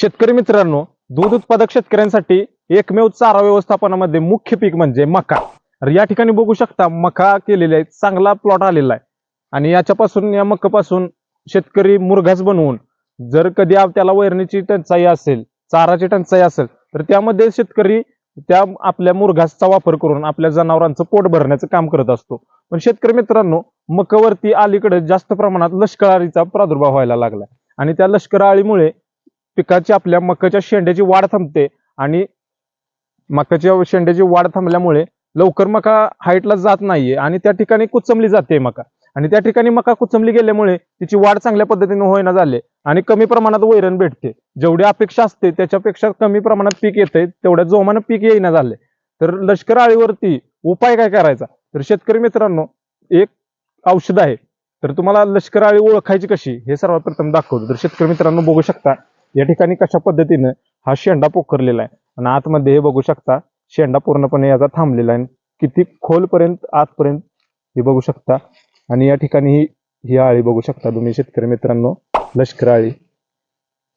शेतकरी मित्रांनो दूध उत्पादक शेतकऱ्यांसाठी एकमेव चारा व्यवस्थापनामध्ये मुख्य पीक म्हणजे मका. तर या ठिकाणी बघू शकता मका केलेला आहे चांगला प्लॉट आलेला आहे. आणि याच्यापासून या मकापासून शेतकरी मुरघास बनवून जर कधी त्याला वैरणीची टंचाई असेल चाराची टंचाई असेल तर त्यामध्ये शेतकरी त्या आपल्या मुरघासचा वापर करून आपल्या जनावरांचं पोट भरण्याचं काम करत असतो. पण शेतकरी मित्रांनो मकवरती अलीकडे जास्त प्रमाणात लष्कराळीचा प्रादुर्भाव व्हायला लागला आणि त्या लष्कराळीमुळे पिकाची आपल्या मकाच्या शेंड्याची वाढ थांबते आणि मकाच्या शेंड्याची वाढ थांबल्यामुळे लवकर मका हाईटला जात नाहीये आणि त्या ठिकाणी कुचमली जाते मका. आणि त्या ठिकाणी मका कुचमली गेल्यामुळे तिची वाढ चांगल्या पद्धतीने होईना झाले आणि कमी प्रमाणात वैरण भेटते. जेवढी अपेक्षा असते त्याच्यापेक्षा कमी प्रमाणात पीक येते तेवढ्या जोमानं पीक येईना झाले. तर लष्कर आळीवरती उपाय काय करायचा? तर शेतकरी मित्रांनो एक औषध आहे. तर तुम्हाला लष्कर आळी ओळखायची कशी? हे सर्वात प्रथम दाखवतो. तर शेतकरी मित्रांनो बघू शकता. या ठिकाणी कशा पद्धतीनं हा शेंडा पोखरलेला आहे? आणि आतमध्ये हे बघू शकता शेंडा पूर्णपणे याचा थांबलेला आहे. किती खोलपर्यंत आतपर्यंत हे बघू शकता. आणि या ठिकाणी ही ही आळी बघू शकता तुम्ही शेतकरी मित्रांनो लष्कर आळी.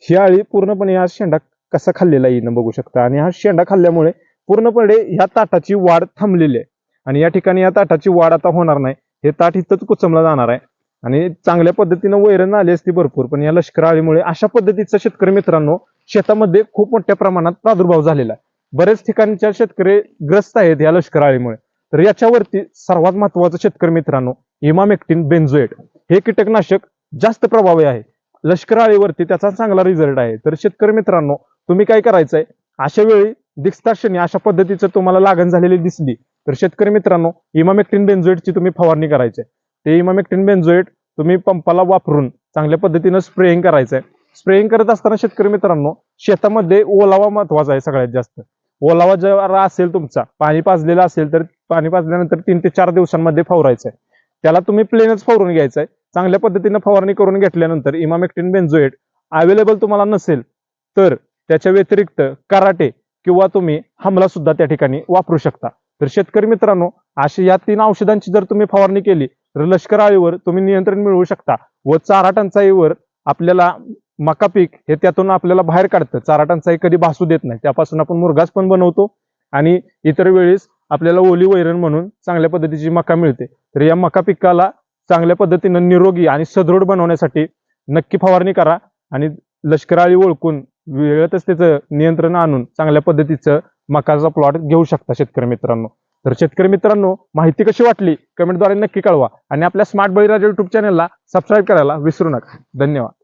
ही आळी पूर्णपणे हा शेंडा कसा खाल्लेला आहे बघू शकता. आणि हा शेंडा खाल्ल्यामुळे पूर्णपणे ह्या ताटाची वाढ थांबलेली आहे. आणि या ठिकाणी या ताटाची वाढ आता होणार नाही. हे ताट इथंच कुचमला जाणार आहे. आणि चांगल्या पद्धतीनं वैरण आली असती भरपूर पण या लष्कर आळीमुळे अशा पद्धतीचा शेतकरी मित्रांनो शेतामध्ये खूप मोठ्या प्रमाणात प्रादुर्भाव झालेला आहे. बरेच ठिकाणच्या शेतकरी ग्रस्त आहेत या लष्कर आळीमुळे. तर याच्यावरती सर्वात महत्वाचं शेतकरी मित्रांनो इमामेक्टिन बेन्झोएट हे कीटकनाशक जास्त प्रभावी आहे. लष्कर आळीवरती त्याचा चांगला रिझल्ट आहे. तर शेतकरी मित्रांनो तुम्ही काय करायचंय? अशा वेळी दिसताक्षणी अशा पद्धतीचं तुम्हाला लागण झालेली दिसली. तर शेतकरी मित्रांनो इमामेक्टिन बेन्झोएटची तुम्ही फवारणी करायची आहे. ते इमामेक्टिन बेन्झोएट तुम्ही पंपाला वापरून चांगल्या पद्धतीनं स्प्रेइंग करायचंय. स्प्रेइंग करत असताना शेतकरी मित्रांनो शेतामध्ये ओलावा महत्त्वाचा आहे सगळ्यात जास्त. ओलावा जर असेल तुमचा पाणी पाजलेलं असेल तर पाणी पाजल्यानंतर तीन ते चार दिवसांमध्ये फवारायचं आहे त्याला तुम्ही प्लेनच फवारून घ्यायचं आहे चांगल्या पद्धतीनं फवारणी करून घेतल्यानंतर इमामेक्टिन बेन्झोएट अवेलेबल तुम्हाला नसेल तर त्याच्या व्यतिरिक्त कराटे किंवा तुम्ही हमला सुद्धा त्या ठिकाणी वापरू शकता. तर शेतकरी मित्रांनो अशी या तीन औषधांची जर तुम्ही फवारणी केली तर लष्कर आळीवर तुम्ही नियंत्रण मिळवू शकता व चारा टंचाईवर आपल्याला मका पीक हे त्यातून आपल्याला बाहेर काढतं. चारा टंचाई कधी भासू देत नाही. त्यापासून आपण मुरगास पण बनवतो आणि इतर वेळेस आपल्याला ओली वैरण म्हणून चांगल्या पद्धतीची मका मिळते. तर या मका पिकाला चांगल्या पद्धतीनं निरोगी आणि सदृढ बनवण्यासाठी नक्की फवारणी करा आणि लष्कराळी ओळखून वेळेतच त्याचं नियंत्रण आणून चांगल्या पद्धतीचं मकाचा प्लॉट घेऊ शकता शेतकरी मित्रांनो. तर शेतकरी मित्रांनो माहिती कशी वाटली? कमेंटद्वारे नक्की कळवा. आणि आपल्या स्मार्ट बळीराजा युट्यूब चॅनलला सबस्क्राईब करायला विसरू नका. धन्यवाद.